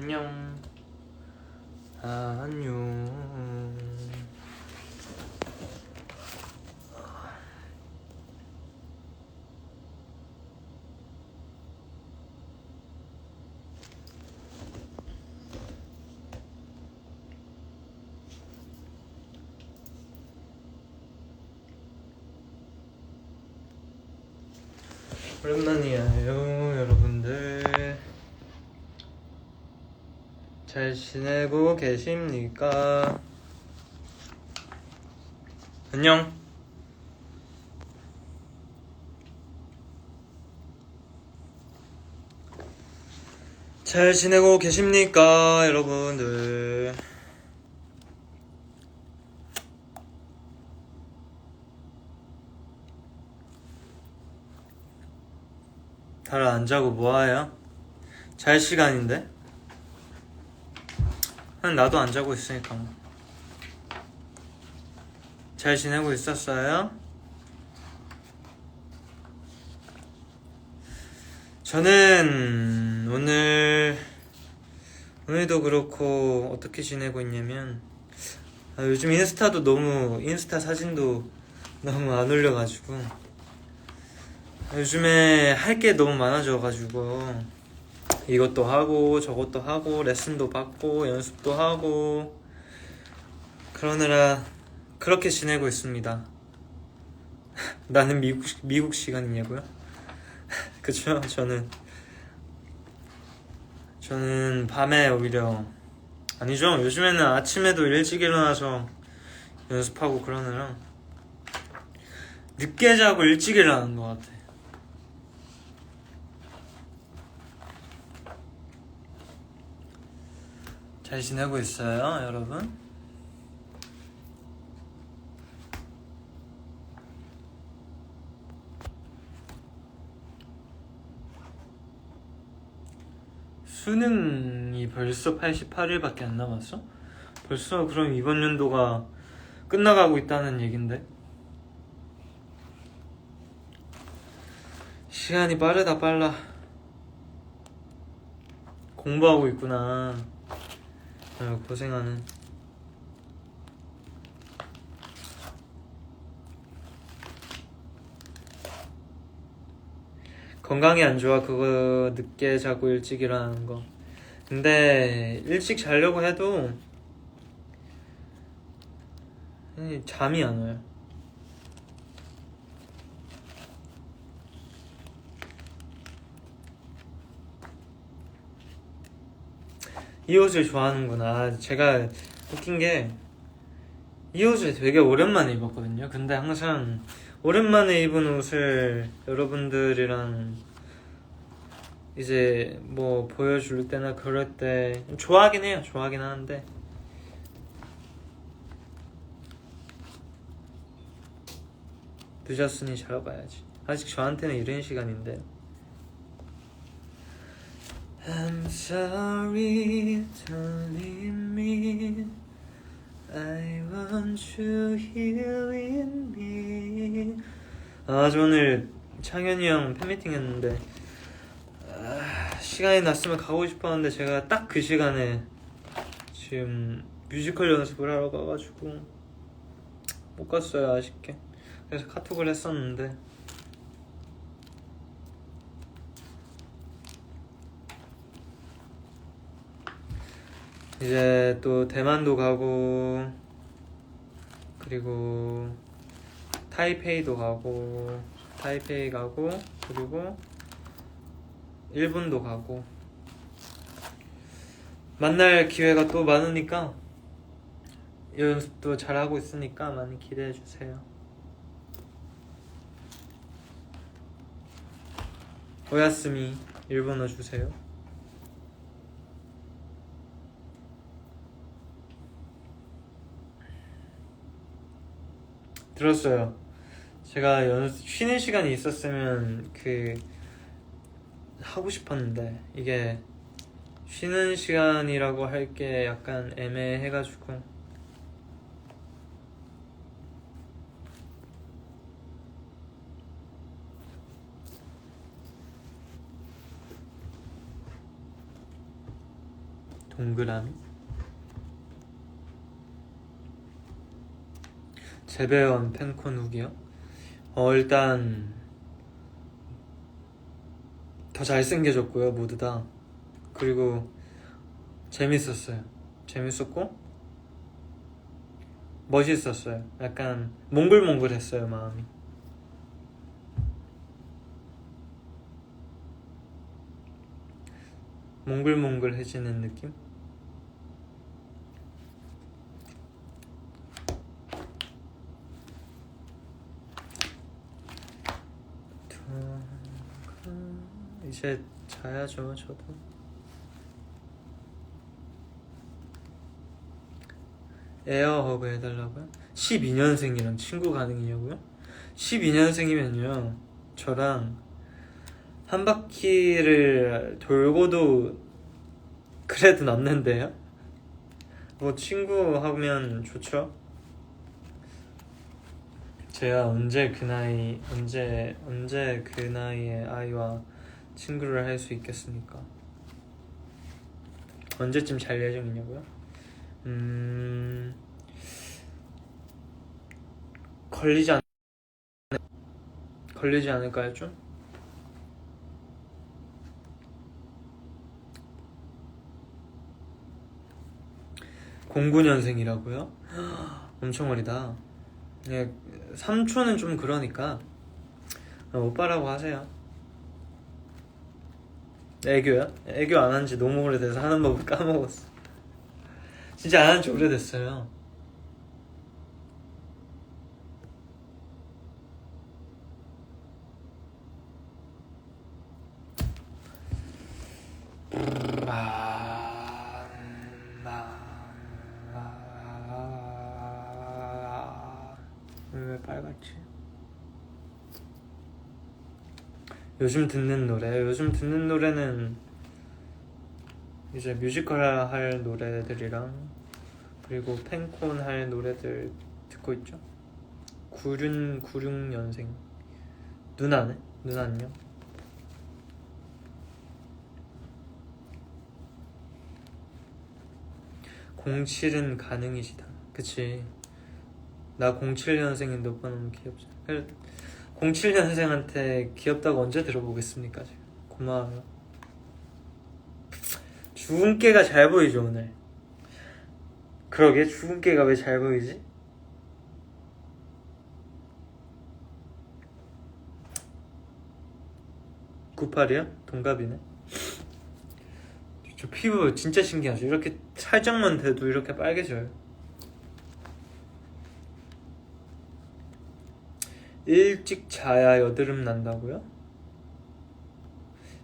안녕. 아, 안녕. 오랜만이에요, 여러분들. 잘 지내고 계십니까? 안녕. 잘 지내고 계십니까, 여러분들? 다들 안 자고 뭐해요? 잘 시간인데? 난 나도 안 자고 있으니까 뭐. 잘 지내고 있었어요? 저는 오늘 오늘도 그렇고 어떻게 지내고 있냐면 아, 요즘 인스타도 너무 인스타 사진도 너무 안 올려가지고 요즘에 할 게 너무 많아져가지고 이것도 하고 저것도 하고 레슨도 받고 연습도 하고 그러느라 그렇게 지내고 있습니다. 나는 미국 미국 시간이냐고요? 그쵸? 저는 저는 밤에 오히려 아니죠. 요즘에는 아침에도 일찍 일어나서 연습하고 그러느라 늦게 자고 일찍 일어나는 것 같아. 잘 지내고 있어요, 여러분? 수능이 벌써 88일밖에 안 남았어? 벌써 그럼 이번 연도가 끝나가고 있다는 얘긴데? 시간이 빠르다 빨라 공부하고 있구나 아유 고생하는 건강이 안 좋아. 그거 늦게 자고 일찍 일어나는 거. 근데 일찍 자려고 해도 이, 잠이 안 와요 이 옷을 좋아하는구나 제가 웃긴 게 이 옷을 되게 오랜만에 입었거든요 근데 항상 오랜만에 입은 옷을 여러분들이랑 이제 뭐 보여줄 때나 그럴 때 좋아하긴 해요. 좋아하긴 하는데 늦었으니 자러 가야지. 아직 저한테는 이른 시간인데. I'm sorry, don't leave me. I want you here in me. 아, 저 오늘 창현이 형 팬미팅 했는데 아, 시간이 났으면 가고 싶었는데 제가 딱 그 시간에 지금 뮤지컬 연습을 하러 가가지고 못 갔어요 아쉽게. 그래서 카톡을 했었는데 이제 또 대만도 가고 그리고 타이페이도 가고 타이페이 가고 그리고 일본도 가고 만날 기회가 또 많으니까 연습도 잘하고 있으니까 많이 기대해 주세요. 오야스미 일본어 주세요. 들었어요. 제가 연습 쉬는 시간이 있었으면 그 하고 싶었는데 이게 쉬는 시간이라고 할 게 약간 애매해가지고 동그라미 재배원 팬콘 후기요? 어 일단 더 잘생겨졌고요 모두 다 그리고 재밌었어요 재밌었고 멋있었어요 약간 몽글몽글했어요 마음이 몽글몽글해지는 느낌? 이제 자야죠 저도 에어허그 해달라고요? 12년생이랑 친구 가능이냐고요? 12년생이면요 저랑 한 바퀴를 돌고도 그래도 남는데요? 뭐 친구 하면 좋죠? 제가 언제 그 나이 언제 언제 그 나이에 아이와 친구를 할 수 있겠습니까? 언제쯤 잘 예정이냐고요? 음 걸리지 않 걸리지 않을까요 좀? (09년생이라고요) 엄청 어리다 예, 삼촌은 좀 그러니까 어, 오빠라고 하세요 애교야? 애교 안 한 지 너무 오래돼서 하는 법을 까먹었어 진짜 안 한 지 오래됐어요 왜 빨갛지? 요즘 듣는 노래 요즘 듣는 노래는 이제 뮤지컬 할 노래들이랑 그리고 팬콘 할 노래들 듣고 있죠? 96, 96년생. 누나네? 누나는요? (07은) 가능이시다. 그치? 나 07년생인데 오빠 너무 귀엽지 07년생한테 귀엽다고 언제 들어보겠습니까 지금? 고마워요. 죽은 깨가 잘 보이죠 오늘? 그러게 죽은 깨가 왜 잘 보이지? (98이요) 동갑이네? 저 피부 진짜 신기하죠. 이렇게 살짝만 돼도 이렇게 빨개져요 일찍 자야 여드름 난다고요?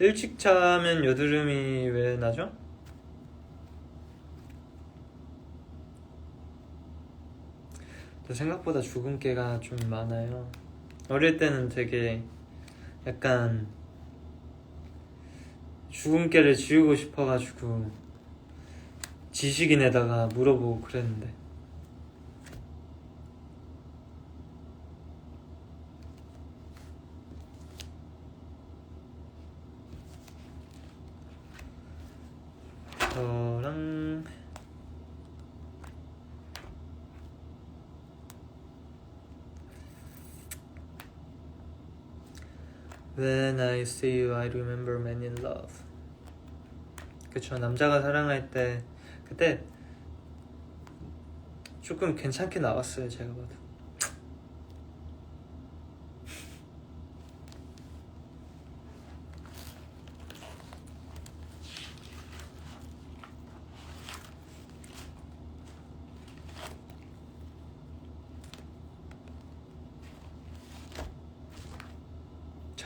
일찍 자면 여드름이 왜 나죠? 저 생각보다 죽은 깨가 좀 많아요. 어릴 때는 되게 약간 죽은 깨를 지우고 싶어가지고 지식인에다가 물어보고 그랬는데 저랑 When I see you, I remember man in love. 그쵸 남자가 사랑할 때 그때 조금 괜찮게 나왔어요 제가 봐도.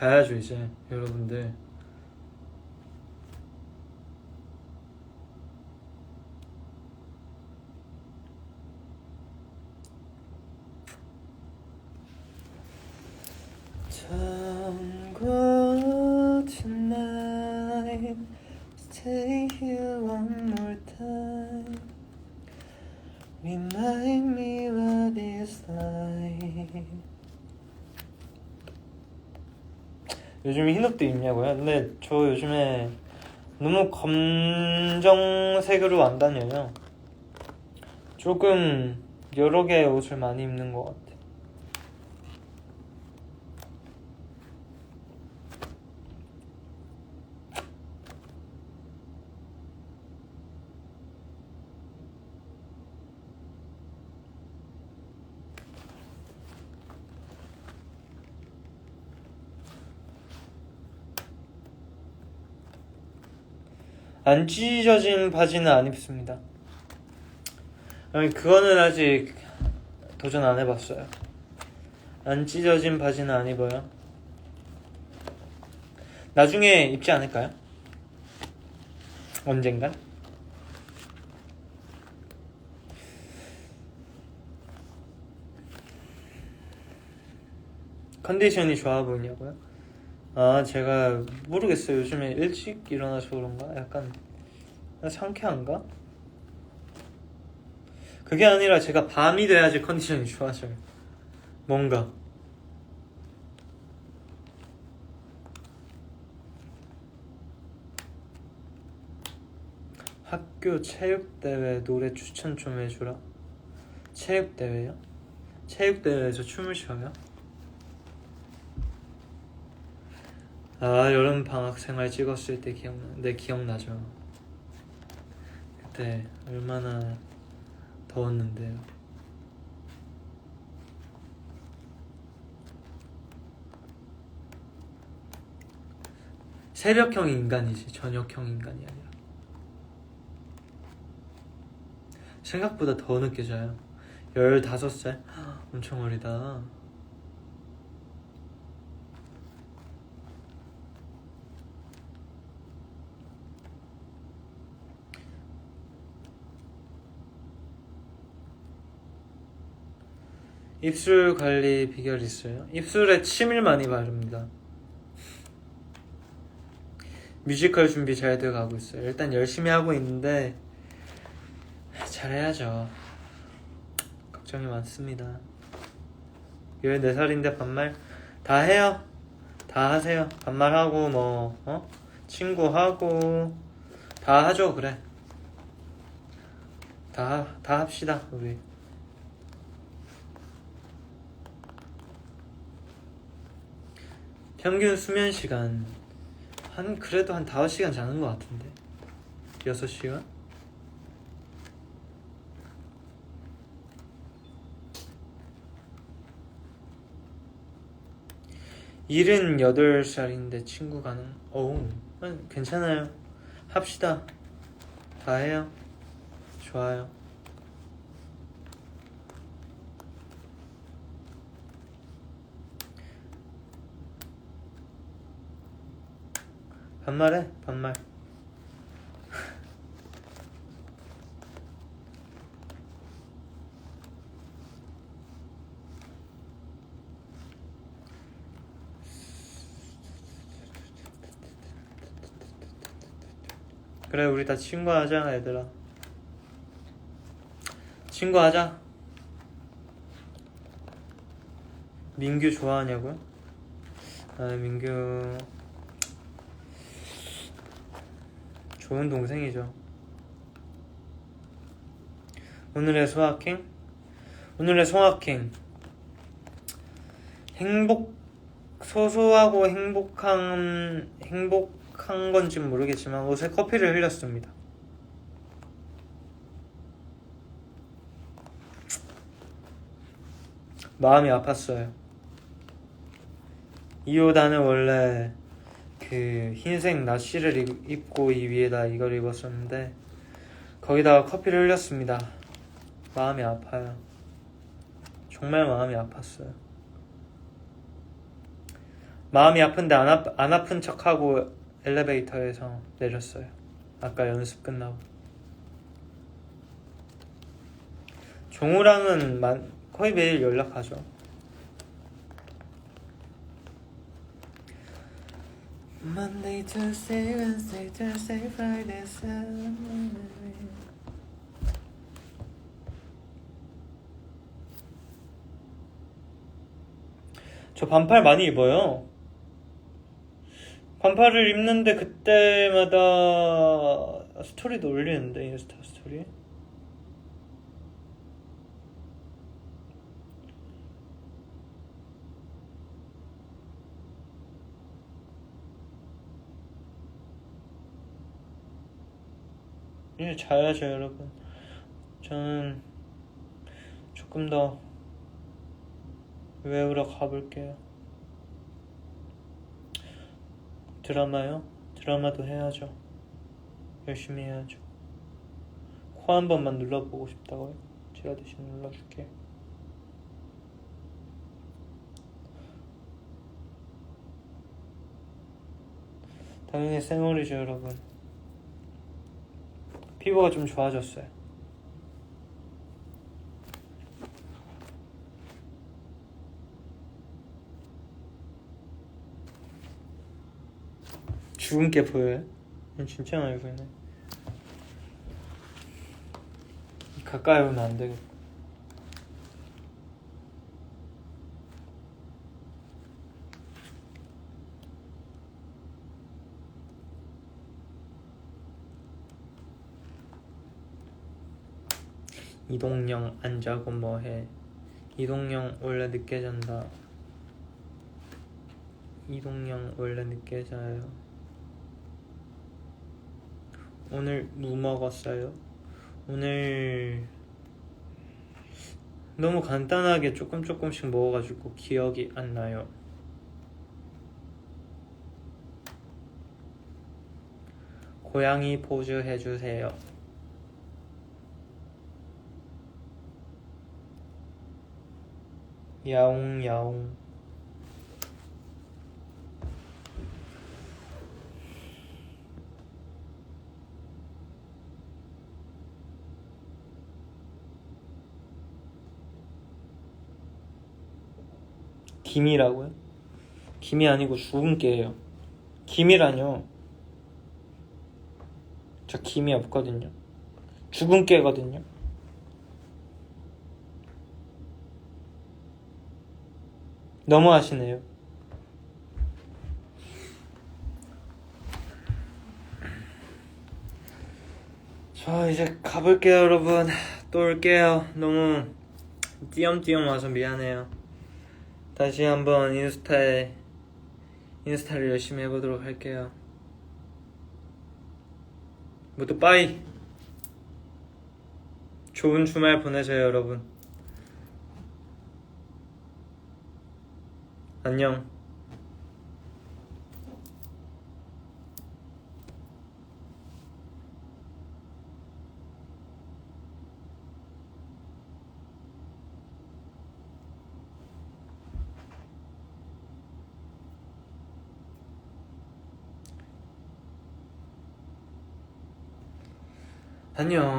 자야죠 이제 여러분들. Stay here one more time. Remind me what it's like. 요즘 흰옷도 입냐고요? 근데 저 요즘에 너무 검정색으로 안 다녀요. 조금 여러 개의 옷을 많이 입는 것 같아. 안 찢어진 바지는 안 입습니다. 그거는 아직 도전 안 해봤어요. 안 찢어진 바지는 안 입어요. 나중에 입지 않을까요? 언젠간? 컨디션이 좋아 보이냐고요? 아 제가 모르겠어요. 요즘에 일찍 일어나서 그런가? 약간 상쾌한가? 그게 아니라 제가 밤이 돼야지 컨디션이 좋아져요. 뭔가. 학교 체육대회 노래 추천 좀 해주라. 체육대회요? 체육대회에서 춤을 춰요? 아 여름 방학 생활 찍었을 때 기억나. 네 기억나죠. 그때 얼마나 더웠는데요. 새벽형 인간이지 저녁형 인간이 아니라 생각보다 더 늦게 자요 15살? 엄청 어리다 입술 관리 비결 있어요? 입술에 침을 많이 바릅니다. 뮤지컬 준비 잘 돼가고 있어요. 일단 열심히 하고 있는데 잘해야죠. 걱정이 많습니다. 14살인데 반말 다 해요. 다 하세요. 반말하고 뭐 어? 친구하고 다 하죠. 그래. 다 다 합시다. 우리. 평균 수면 시간 한 그래도 한 5시간 자는 것 같은데? 6시간? 일은 8살인데 친구 가능? 어우 음, 괜찮아요. 합시다. 다 해요. 좋아요 반말해 반말. 그래 우리 다 친구하자 얘들아. 친구하자. 민규 좋아하냐고요? 아 민규 좋은 동생이죠. 오늘의 소확행? 오늘의 소확행. 행복, 소소하고 행복한, 행복한 건진 모르겠지만 옷에 커피를 흘렸습니다. 마음이 아팠어요. 이옷 안에 원래 그 흰색 나시를 입- 입고 이 위에다 이걸 입었었는데 거기다가 커피를 흘렸습니다. 마음이 아파요. 정말 마음이 아팠어요. 마음이 아픈데 안, 아, 안 아픈 척하고 엘리베이터에서 내렸어요. 아까 연습 끝나고. 종우랑은 만- 거의 매일 연락하죠. Monday, Tuesday, Wednesday, Thursday, Friday, Saturday. 저 반팔 많이 입어요. 반팔을 입는데 그때마다 스토리도 올리는데 인스타 스토리 이제 자야죠 여러분. 저는 조금 더 외우러 가볼게요. 드라마요? 드라마도 해야죠. 열심히 해야죠. 코 한 번만 눌러보고 싶다고요? 제가 대신 눌러줄게요. 당연히 쌩얼이죠 여러분 피부가 좀 좋아졌어요. 죽은 게 보여요? 진짜 많이 보이네. 가까이 오면 안 되겠다 이동영 안 자고 뭐해. 이동영 원래 늦게 잔다. 이동영 원래 늦게 자요. 오늘 뭐 먹었어요? 오늘 너무 간단하게 조금 조금씩 먹어가지고 기억이 안 나요. 고양이 포즈 해주세요 야옹 야옹 김이라고요? 김이 아니고 죽은 깨예요. 김이라뇨. 저 김이 없거든요. 죽은 깨거든요 너무 하시네요. 저 이제 가볼게요 여러분. 또 올게요. 너무 띄엄띄엄 와서 미안해요. 다시 한번 인스타에 인스타를 열심히 해보도록 할게요. 모두 빠이! 좋은 주말 보내세요 여러분 안녕. 안녕